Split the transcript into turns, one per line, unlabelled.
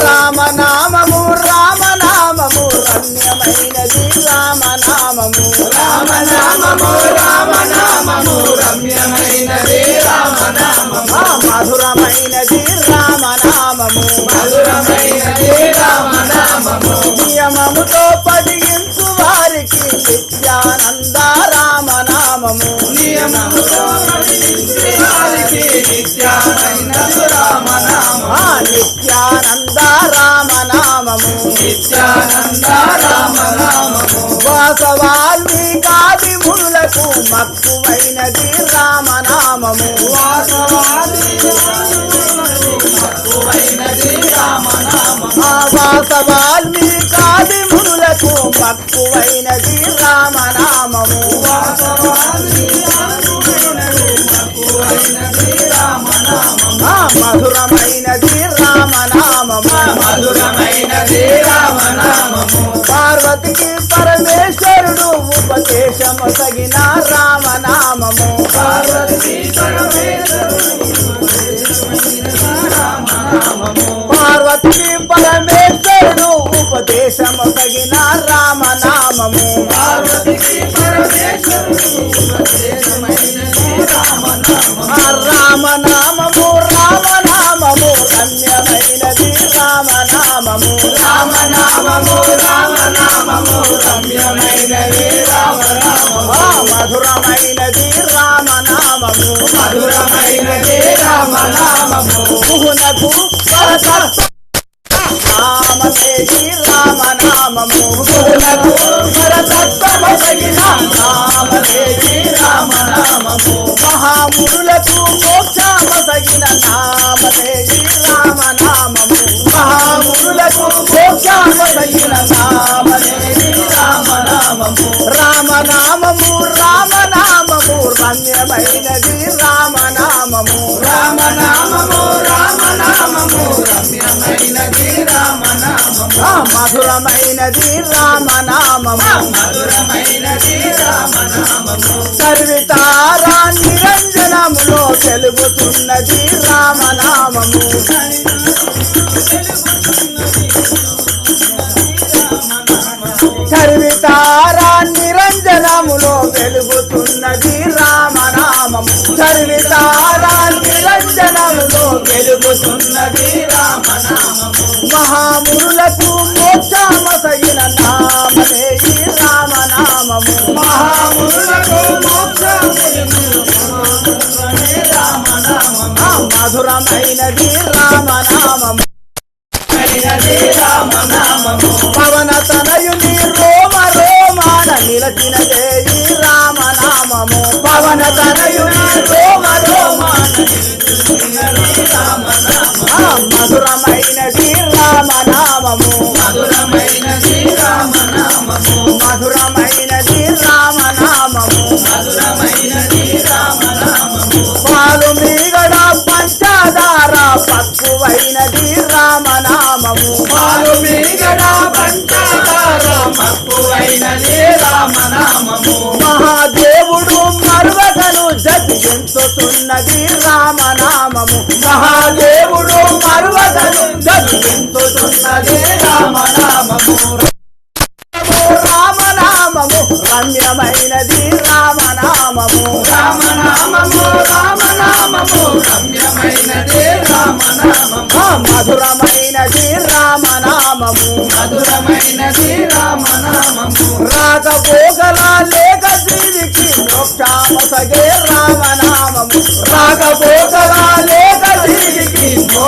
రామనామము రామనామము రమ్యమైనది రామనామము.
రామనామము రామనామము రమ్యమైనది రామనామము.
మధురమైనది రామనామము ఆ నిత్యానంద రామనామము
నిత్యానంద రామనామము
వాసవాల్మి కాది మునులకు మక్కువైనది రామనామము.
వాసవాది మక్కువైనది రామనామము
ఆ వాసవాల్మి కాది పార్వతికి పరమేశ్వరుడు ఉపదేశము తగిన రామనామము.
పార్వతీ రామనామము
పార్వతికి పరమేశ్వరుడు ఉపదేశము తగిన రామనామము.
రామనామము
రామనామము రమ్యమైనది రామనామము.
రామనామము. రామనామము.
కుహునకు పరతత్వ రామదేవి రామనామము
కులకు పరతత్వమసగిన రామదేవి రామనామము
మహామునులకు మోక్షమసగిన నామదేవి రామనామము.
మహామునులకు మోక్షమసగిన
నామ మధురమైనది రామనామము.
మధురమైనది రామనామము
సర్వితారా నిరంజనములో తెలుగుతున్నది రామనామము. సర్వితారా నిరంజనములో వెలుగుతున్నది రామనామము. సర్వితారా నిరంజనములో వెలుగుతున్నది
రామనామము.
మహామునులకు మోక్షమసగిన నామదే ఈ రామనామము. ఆ మధురమైనది రామనామము.
రామనామము.
పవన తనయుని రోమ రోమాన నిలచినదే ఈ రామనామము. పవన తనయుని రోమ రోమాన మధురమైనది మహాదేవుడు మరువగను జతించుతున్నది రామనామము. మహాదేవుడు మరువగను జతించుతున్నది
రామనామము.
రామనామము రమ్యమైనది రామనామము.
రామనామము రామనామము రమ్యమైనది రామనామము.
మధురమైనది రామనామము.
మధురమైనది రామనామము.